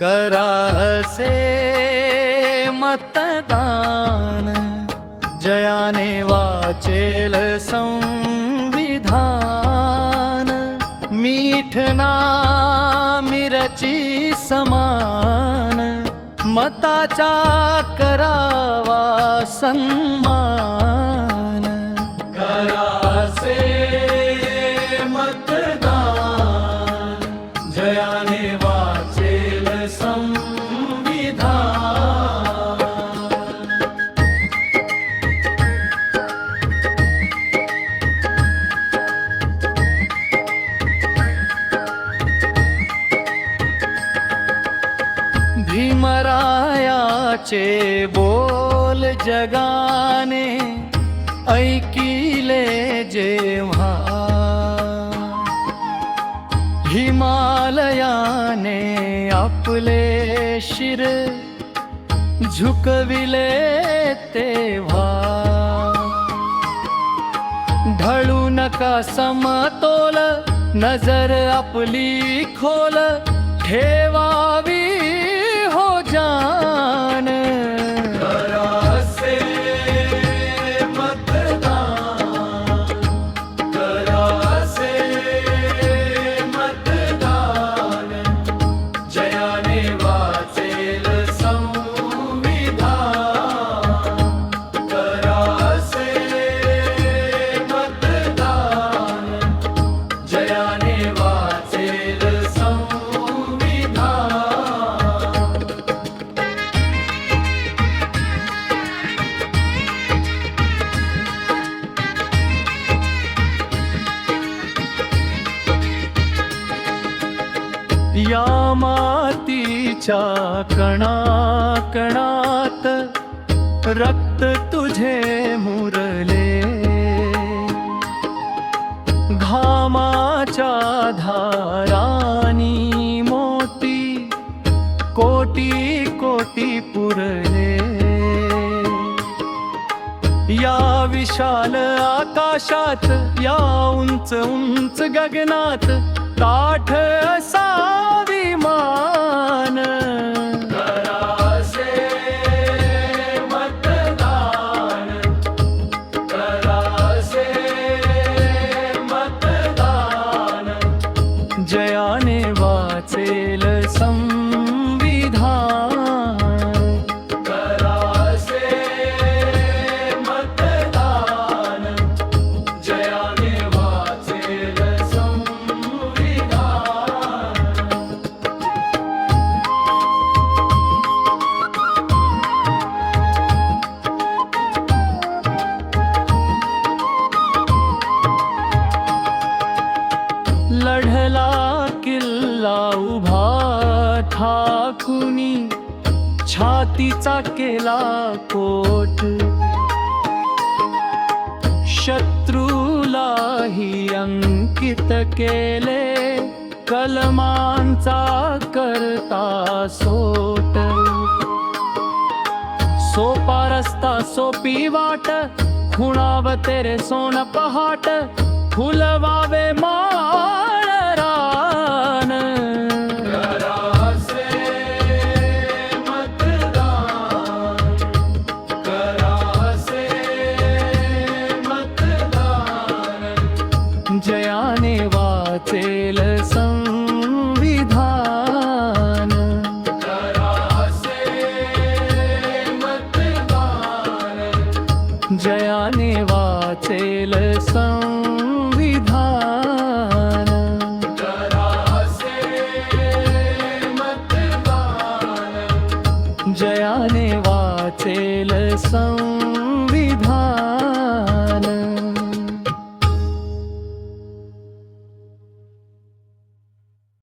करा असे मतदान. जयाने वाचेल संविधान. मीठना मिरची समान. मताचा करावा सन्मान. भीमरायाचे बोल जगाने ऐकिले जेव्हा. हिमालयाने आपले शिर झुकविले तेव्हा. ढळू नका समतोल नजर आपली खोल ठेवावी या मातीच्या कणाकणात रक्त तुझे मुरले. घामाच्या धारानी मोती कोटी कोटी पुरले. या विशाल आकाशात या उंच उंच गगनात ताठ असा लढला किल्ला उभा ठाकुनी छातीचा केला कोट. शत्रूलाही अंकित केले कलमांचा करता सोट. सोपा रस्ता सोपी वाट खुणाव तेरे सोन पहाट फुलवावे मा जयाने वाचेल संविधान। करासे मतदान जयाने वाचेल संविधान